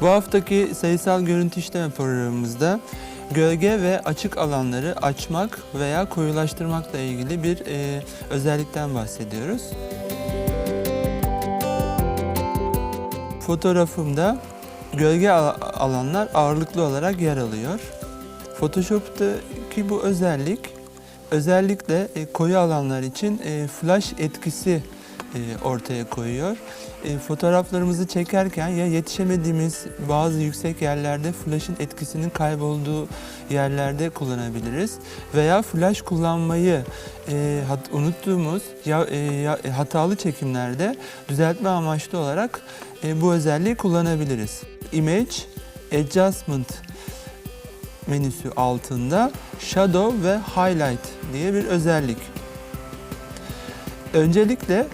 Bu haftaki sayısal görüntü işleme programımızda gölge ve açık alanları açmak veya koyulaştırmakla ilgili bir e, özellikten bahsediyoruz. Fotoğrafımda gölge al- alanlar ağırlıklı olarak yer alıyor. Photoshop'taki bu özellik özellikle e, koyu alanlar için e, flash etkisi ortaya koyuyor. E, fotoğraflarımızı çekerken ya yetişemediğimiz bazı yüksek yerlerde flash'ın etkisinin kaybolduğu yerlerde kullanabiliriz veya flash kullanmayı e, unuttuğumuz ya, e, e, hatalı çekimlerde düzeltme amaçlı olarak e, bu özelliği kullanabiliriz. Image Adjustment menüsü altında Shadow ve Highlight diye bir özellik. Öncelikle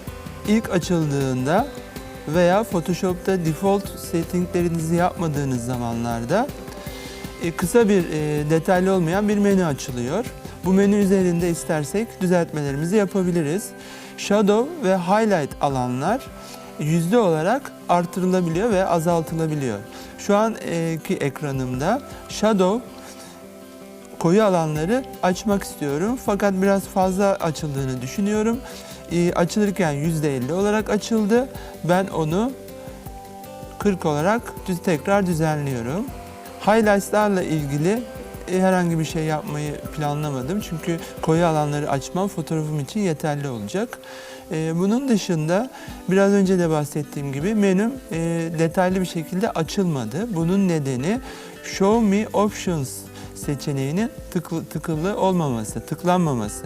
ilk açıldığında veya Photoshop'ta default settinglerinizi yapmadığınız zamanlarda e, kısa bir e, detaylı olmayan bir menü açılıyor. Bu menü üzerinde istersek düzeltmelerimizi yapabiliriz. Shadow ve Highlight alanlar yüzde olarak artırılabiliyor ve azaltılabiliyor. Şu anki ekranımda Shadow koyu alanları açmak istiyorum fakat biraz fazla açıldığını düşünüyorum. Ee, açılırken %50 olarak açıldı. Ben onu 40 olarak tekrar düzenliyorum. Highlights'larla ilgili e, herhangi bir şey yapmayı planlamadım. Çünkü koyu alanları açmam fotoğrafım için yeterli olacak. E, bunun dışında biraz önce de bahsettiğim gibi menüm e, detaylı bir şekilde açılmadı. Bunun nedeni Show Me Options seçeneğinin tıklı, tıkılı olmaması, tıklanmaması.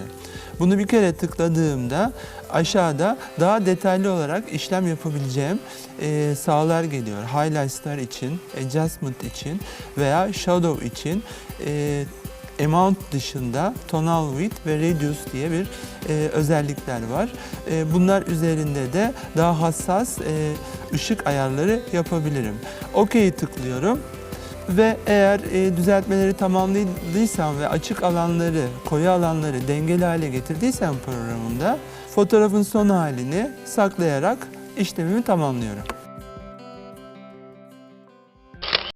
Bunu bir kere tıkladığımda aşağıda daha detaylı olarak işlem yapabileceğim e, sağlar geliyor. Highlights'lar için, adjustment için veya shadow için e, amount dışında tonal width ve radius diye bir e, özellikler var. E, bunlar üzerinde de daha hassas e, ışık ayarları yapabilirim. OK'yi tıklıyorum ve eğer e, düzeltmeleri tamamladıysam ve açık alanları, koyu alanları dengeli hale getirdiysem programımda fotoğrafın son halini saklayarak işlemimi tamamlıyorum.